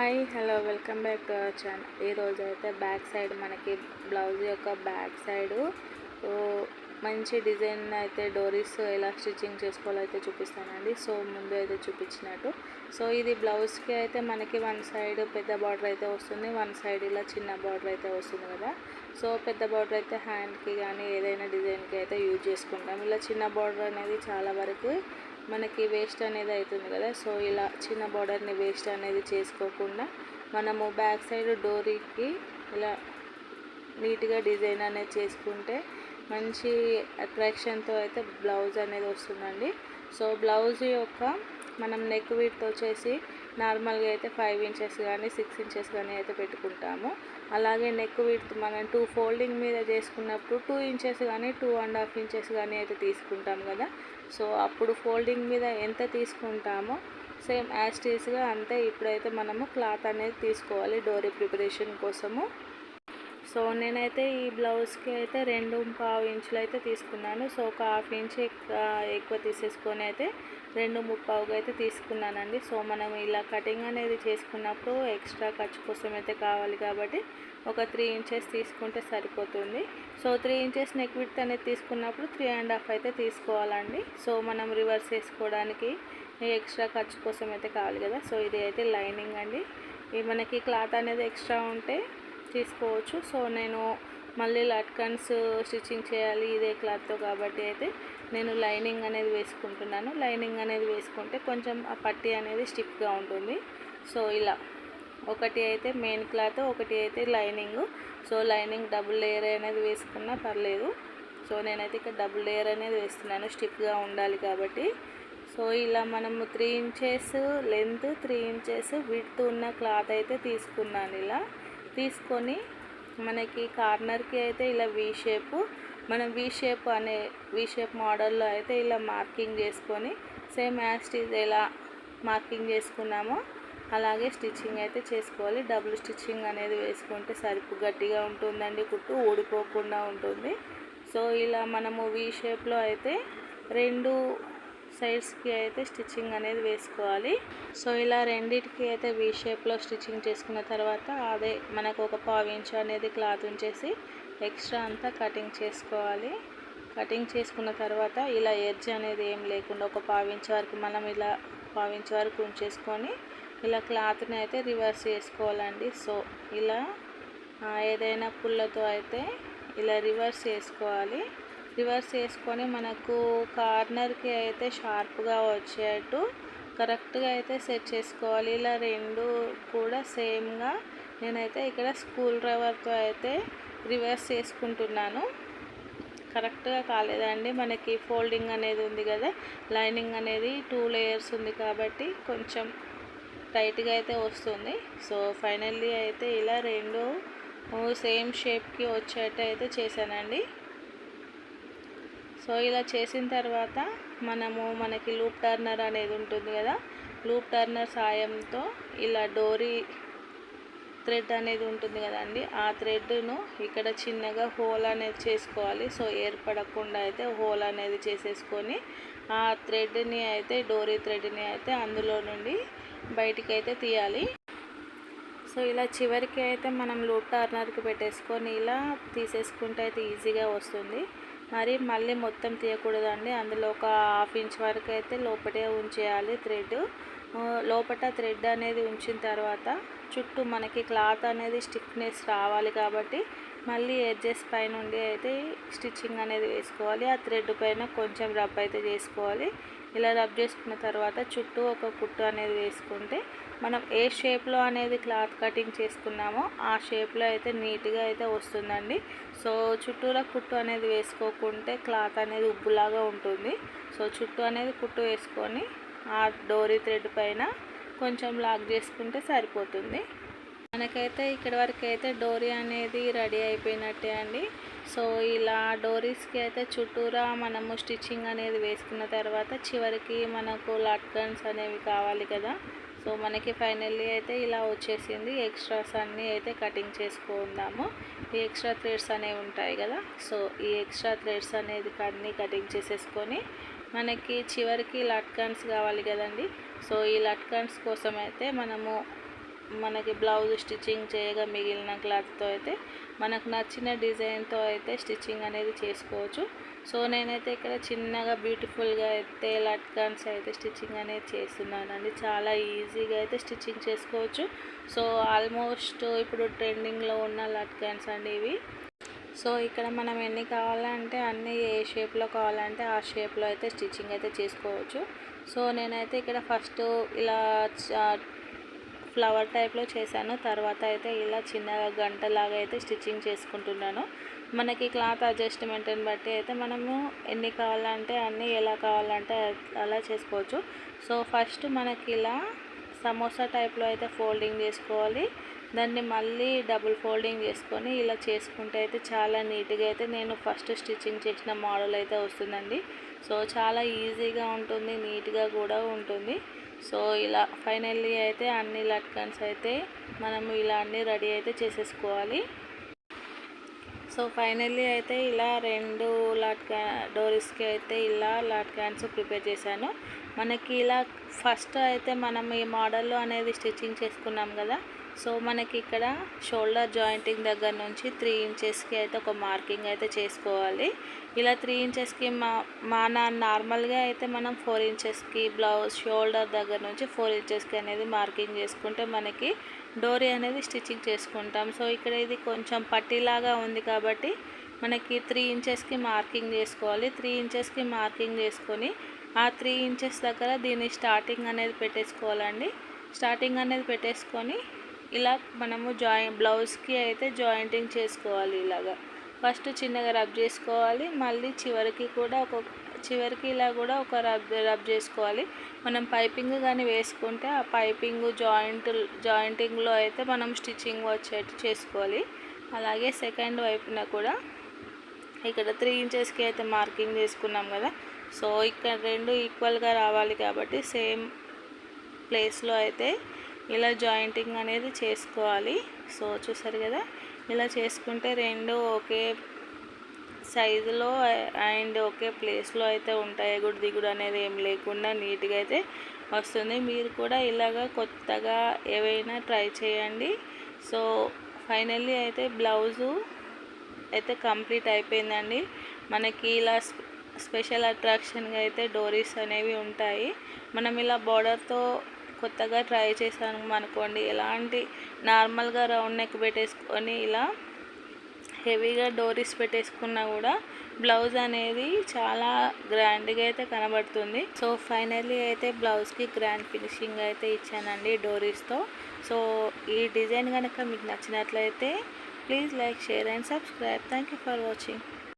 Hi hello welcome back to our channel. ఈరోజు అయితే back side మనకి బ్లౌజ్ యొక్క బ్యాక్ సైడు మంచి డిజైన్ అయితే డోరీస్ ఎలా స్టిచ్చింగ్ చేసుకోవాలో అయితే చూపిస్తానండి. సో ముందు అయితే చూపించినట్టు. సో ఇది బ్లౌజ్కి అయితే మనకి వన్ సైడ్ పెద్ద బార్డర్ అయితే వస్తుంది. వన్ సైడ్ ఇలా చిన్న బార్డర్ అయితే వస్తుంది కదా. సో పెద్ద బార్డర్ అయితే హ్యాండ్కి కానీ ఏదైనా డిజైన్కి అయితే యూజ్ చేసుకుంటాం. ఇలా చిన్న బార్డర్ అనేది చాలా వరకు మనకి వేస్ట్ అనేది అవుతుంది కదా. సో ఇలా చిన్న బార్డర్ని వేస్ట్ అనేది చేసుకోకుండా మనము బ్యాక్ సైడ్ డోరీకి ఇలా నీట్గా డిజైన్ అనేది చేసుకుంటే మంచి అట్రాక్షన్తో అయితే బ్లౌజ్ అనేది వస్తుందండి. సో బ్లౌజ్ యొక్క మనం నెక్ విడ్త్ వచ్చేసి నార్మల్గా అయితే ఫైవ్ ఇంచెస్ కానీ సిక్స్ ఇంచెస్ కానీ అయితే పెట్టుకుంటాము. అలాగే నెక్ విడ్త్ మనం టూ ఫోల్డింగ్ మీద చేసుకున్నప్పుడు టూ ఇంచెస్ కానీ టూ అండ్ హాఫ్ ఇంచెస్ కానీ అయితే తీసుకుంటాం కదా. సో అప్పుడు ఫోల్డింగ్ మీద ఎంత తీసుకుంటామో సేమ్ యాస్టీస్గా అంతే ఇప్పుడైతే మనము క్లాత్ అనేది తీసుకోవాలి డోరీ ప్రిపరేషన్ కోసము. సో నేనైతే ఈ బ్లౌజ్కి అయితే రెండు పావు ఇంచులు అయితే తీసుకున్నాను. సో ఒక హాఫ్ ఇంచ్ ఎక్కువ తీసేసుకొని అయితే రెండు ముప్పావుగా అయితే తీసుకున్నానండి. సో మనం ఇలా కటింగ్ అనేది చేసుకున్నప్పుడు ఎక్స్ట్రా ఖర్చు కోసం అయితే కావాలి కాబట్టి ఒక త్రీ ఇంచెస్ తీసుకుంటే సరిపోతుంది. So three inches neck width అనేది తీసుకున్నప్పుడు త్రీ అండ్ హాఫ్ అయితే తీసుకోవాలండి. సో మనం రివర్స్ చేసుకోవడానికి ఎక్స్ట్రా ఖర్చు కోసం అయితే కావాలి కదా. సో ఇది అయితే లైనింగ్ అండి. మనకి క్లాత్ అనేది ఎక్స్ట్రా ఉంటే తీసుకోవచ్చు. సో నేను మళ్ళీ లట్కన్స్ స్టిచ్చింగ్ చేయాలి ఇదే క్లాత్తో కాబట్టి అయితే నేను లైనింగ్ అనేది వేసుకుంటున్నాను. లైనింగ్ అనేది వేసుకుంటే కొంచెం ఆ పట్టి అనేది స్టిక్గా ఉంటుంది. సో ఇలా. ఒకటి అయితే మెయిన్ క్లాత్ ఒకటి అయితే lining. So lining double layer అనేది వేసుకున్నా పర్లేదు. సో నేనైతే ఇక్కడ డబుల్ లేయర్ అనేది వేస్తున్నాను. స్టిక్గా ఉండాలి కాబట్టి. సో ఇలా మనము three inches length three inches width ఉన్న క్లాత్ అయితే తీసుకున్నాను. ఇలా తీసుకొని మనకి కార్నర్కి అయితే ఇలా వీ షేపు మనం వి షేప్ అనే వి షేప్ మోడల్లో అయితే ఇలా మార్కింగ్ చేసుకొని సేమ్ యాస్టీజ్ ఎలా మార్కింగ్ చేసుకున్నామో అలాగే స్టిచ్చింగ్ అయితే చేసుకోవాలి. డబుల్ స్టిచ్చింగ్ అనేది వేసుకుంటే సరిపు గట్టిగా ఉంటుందండి కుట్టు ఊడిపోకుండా ఉంటుంది. సో ఇలా మనము వి షేప్లో అయితే రెండు సైడ్స్కి అయితే స్టిచ్చింగ్ అనేది వేసుకోవాలి. సో ఇలా రెండింటికి అయితే వీ షేప్లో స్టిచ్చింగ్ చేసుకున్న తర్వాత అదే మనకు ఒక పావు ఇంచు అనేది క్లాత్ ఉంచేసి ఎక్స్ట్రా అంతా కటింగ్ చేసుకోవాలి. కటింగ్ చేసుకున్న తర్వాత ఇలా ఎడ్జ్ అనేది ఏం లేకుండా ఒక పావు ఇంచు వరకు మనం ఇలా పావించు వరకు ఉంచేసుకొని ఇలా క్లాత్ని అయితే రివర్స్ చేసుకోవాలండి. సో ఇలా ఏదైనా పుల్లతో అయితే ఇలా రివర్స్ చేసుకోవాలి. రివర్స్ చేసుకొని మనకు కార్నర్కి అయితే షార్ప్గా వచ్చేట్టు కరెక్ట్గా అయితే సెట్ చేసుకోవాలి. ఇలా రెండు కూడా సేమ్గా నేనైతే ఇక్కడ స్కూల్ డ్రైవర్తో అయితే రివర్స్ చేసుకుంటున్నాను. కరెక్ట్గా కాలేదండి. మనకి ఫోల్డింగ్ అనేది ఉంది కదా లైనింగ్ అనేది టూ లేయర్స్ ఉంది కాబట్టి కొంచెం టైట్గా అయితే వస్తుంది. సో ఫైనల్లీ అయితే ఇలా రెండు సేమ్ షేప్కి వచ్చేట్టు అయితే చేశానండి. సో ఇలా చేసిన తర్వాత మనము మనకి లూప్ టర్నర్ అనేది ఉంటుంది కదా లూప్ టర్నర్ సాయంతో ఇలా డోరీ థ్రెడ్ అనేది ఉంటుంది కదండి ఆ థ్రెడ్ను ఇక్కడ చిన్నగా హోల్ అనేది చేసుకోవాలి. సో ఏర్పడకుండా అయితే హోల్ అనేది చేసేసుకొని ఆ థ్రెడ్ని అయితే డోరీ థ్రెడ్ని అయితే అందులో నుండి బయటికి అయితే తీయాలి. సో ఇలా చివరికి అయితే మనం లూప్ టర్నర్కి పెట్టేసుకొని ఇలా తీసేసుకుంటే అయితే ఈజీగా వస్తుంది. మరి మళ్ళీ మొత్తం తీయకూడదండి. అందులో ఒక హాఫ్ ఇంచ్ వరకు అయితే లోపటే ఉంచేయాలి థ్రెడ్. లోపల థ్రెడ్ అనేది ఉంచిన తర్వాత చుట్టూ మనకి క్లాత్ అనేది స్టిఫ్నెస్ రావాలి కాబట్టి మళ్ళీ ఎడ్జెస్ పైనుండి అయితే స్టిచ్చింగ్ అనేది వేసుకోవాలి. ఆ థ్రెడ్ పైన కొంచెం రబ్ అయితే చేసుకోవాలి. ఇలా రబ్ చేసుకున్న తర్వాత చుట్టూ ఒక కుట్టు అనేది వేసుకుంటే మనం ఏ షేప్లో అనేది క్లాత్ కటింగ్ చేసుకున్నామో ఆ షేప్లో అయితే నీట్గా అయితే వస్తుందండి. సో చుట్టూరా కుట్టు అనేది వేసుకోకుంటే క్లాత్ అనేది ఉబ్బులాగా ఉంటుంది. సో చుట్టూ అనేది కుట్టు వేసుకొని ఆ డోరీ థ్రెడ్ పైన కొంచెం లాక్ చేసుకుంటే సరిపోతుంది. మనకైతే ఇక్కడ వరకు అయితే డోరీ అనేది రెడీ అయిపోయినట్టే అండి. సో ఇలా డోరీస్కి అయితే చుట్టూరా మనము స్టిచ్చింగ్ అనేది వేసుకున్న తర్వాత చివరికి మనకు లట్కన్స్ అనేవి కావాలి కదా. సో మనకి ఫైనల్లీ అయితే ఇలా వచ్చేసింది. ఎక్స్ట్రాస్ అన్నీ అయితే కటింగ్ చేసుకుందాము. ఈ ఎక్స్ట్రా థ్రెడ్స్ అనేవి ఉంటాయి కదా. సో ఈ ఎక్స్ట్రా థ్రెడ్స్ అనేది అన్నీ కటింగ్ చేసేసుకొని మనకి చివరికి లట్కన్స్ కావాలి కదండి. సో ఈ లట్కన్స్ కోసం అయితే మనము మనకి బ్లౌజ్ స్టిచ్చింగ్ చేయగా మిగిలిన క్లాత్తో అయితే మనకు నచ్చిన డిజైన్తో అయితే స్టిచ్చింగ్ అనేది చేసుకోవచ్చు. సో నేనైతే ఇక్కడ చిన్నగా బ్యూటిఫుల్గా అయితే లట్కన్స్ అయితే స్టిచ్చింగ్ అనేది చేస్తున్నానండి. చాలా ఈజీగా అయితే స్టిచ్చింగ్ చేసుకోవచ్చు. సో ఆల్మోస్ట్ ఇప్పుడు ట్రెండింగ్లో ఉన్న లట్కన్స్ అండి ఇవి. సో ఇక్కడ మనం ఎన్ని కావాలంటే అన్ని ఏ షేప్లో కావాలంటే ఆ షేప్లో అయితే స్టిచ్చింగ్ అయితే చేసుకోవచ్చు. సో నేనైతే ఇక్కడ ఫస్ట్ ఇలా ఫ్లవర్ టైప్లో చేశాను. తర్వాత అయితే ఇలా చిన్నగా గంటలాగా అయితే స్టిచ్చింగ్ చేసుకుంటున్నాను. మనకి క్లాత్ అడ్జస్ట్మెంట్ని బట్టి అయితే మనము ఎన్ని కావాలంటే అన్నీ ఎలా కావాలంటే అలా చేసుకోవచ్చు. సో ఫస్ట్ మనకి ఇలా సమోసా టైప్లో అయితే ఫోల్డింగ్ చేసుకోవాలి. దాన్ని మళ్ళీ డబుల్ ఫోల్డింగ్ చేసుకొని ఇలా చేసుకుంటే అయితే చాలా నీట్గా అయితే నేను ఫస్ట్ స్టిచ్చింగ్ చేసిన మోడల్ అయితే వస్తుందండి. సో చాలా ఈజీగా ఉంటుంది నీట్గా కూడా ఉంటుంది. సో ఇలా ఫైనల్లీ అయితే అన్ని లట్కన్స్ అయితే మనము ఇలా అన్నీ రెడీ అయితే చేసేసుకోవాలి. సో ఫైనల్లీ అయితే ఇలా రెండు లాట్కా డోరీస్కి అయితే ఇలా లాట్కాన్స్ ప్రిపేర్ చేశాను. మనకి ఇలా ఫస్ట్ అయితే మనం ఈ మోడల్లో అనేది స్టిచ్చింగ్ చేసుకున్నాం కదా సో మనకి ఇక్కడ షోల్డర్ జాయింటింగ్ దగ్గర నుంచి త్రీ ఇంచెస్కి అయితే ఒక మార్కింగ్ అయితే చేసుకోవాలి. ఇలా త్రీ ఇంచెస్కి మా మన నార్మల్గా అయితే మనం ఫోర్ ఇంచెస్కి బ్లౌజ్ షోల్డర్ దగ్గర నుంచి ఫోర్ ఇంచెస్కి అనేది మార్కింగ్ చేసుకుంటే మనకి డోరీ అనేది స్టిచ్చింగ్ చేసుకుంటాం. సో ఇక్కడ ఇది కొంచెం పట్టిలాగా ఉంది కాబట్టి మనకి త్రీ ఇంచెస్కి మార్కింగ్ చేసుకోవాలి. త్రీ ఇంచెస్కి మార్కింగ్ చేసుకొని ఆ త్రీ ఇంచెస్ దగ్గర దీన్ని స్టార్టింగ్ అనేది పెట్టేసుకోవాలండి. స్టార్టింగ్ అనేది పెట్టేసుకొని ఇలా మనము జాయిన్ బ్లౌజ్కి అయితే జాయింటింగ్ చేసుకోవాలి ఇలాగా. ఫస్ట్ చిన్నగా రబ్ చేసుకోవాలి మళ్ళీ చివరికి కూడా ఒక చివరికి ఇలా కూడా ఒక రబ్ రబ్ చేసుకోవాలి. మనం పైపింగ్ కానీ వేసుకుంటే ఆ పైపింగ్ జాయింట్ జాయింటింగ్లో అయితే మనం స్టిచ్చింగ్ వచ్చేట్టు చేసుకోవాలి. అలాగే సెకండ్ వైపున కూడా ఇక్కడ త్రీ ఇంచెస్కి అయితే మార్కింగ్ చేసుకున్నాం కదా. సో ఇక్కడ రెండు ఈక్వల్గా రావాలి కాబట్టి సేమ్ ప్లేస్లో అయితే ఇలా జాయింటింగ్ అనేది చేసుకోవాలి. సో చూసారు కదా? ఇలా చేసుకుంటే రెండు ఒకే సైజులో అండ్ ఒకే ప్లేస్లో అయితే ఉంటాయి. ఎగుడు దిగుడు అనేది ఏం లేకుండా నీట్గా అయితే వస్తుంది. మీరు కూడా ఇలాగ కొత్తగా ఏవైనా ట్రై చేయండి. సో ఫైనల్లీ అయితే బ్లౌజు అయితే కంప్లీట్ అయిపోయిందండి. మనకి ఇలా స్పెషల్ అట్రాక్షన్గా అయితే డోరీస్ అనేవి ఉంటాయి. మనం ఇలా బార్డర్తో కొత్తగా ట్రై చేశాను అనుకోండి. ఎలాంటి నార్మల్గా రౌండ్ నెక్ పెట్టేసుకొని ఇలా హెవీగా డోరీస్ పెట్టేసుకున్నా కూడా బ్లౌజ్ అనేది చాలా గ్రాండ్గా అయితే కనబడుతుంది. సో ఫైనల్లీ అయితే బ్లౌజ్కి గ్రాండ్ ఫినిషింగ్ అయితే ఇచ్చానండి డోరీస్తో. సో ఈ డిజైన్ కనుక మీకు నచ్చినట్లయితే please like share and subscribe. Thank you for watching.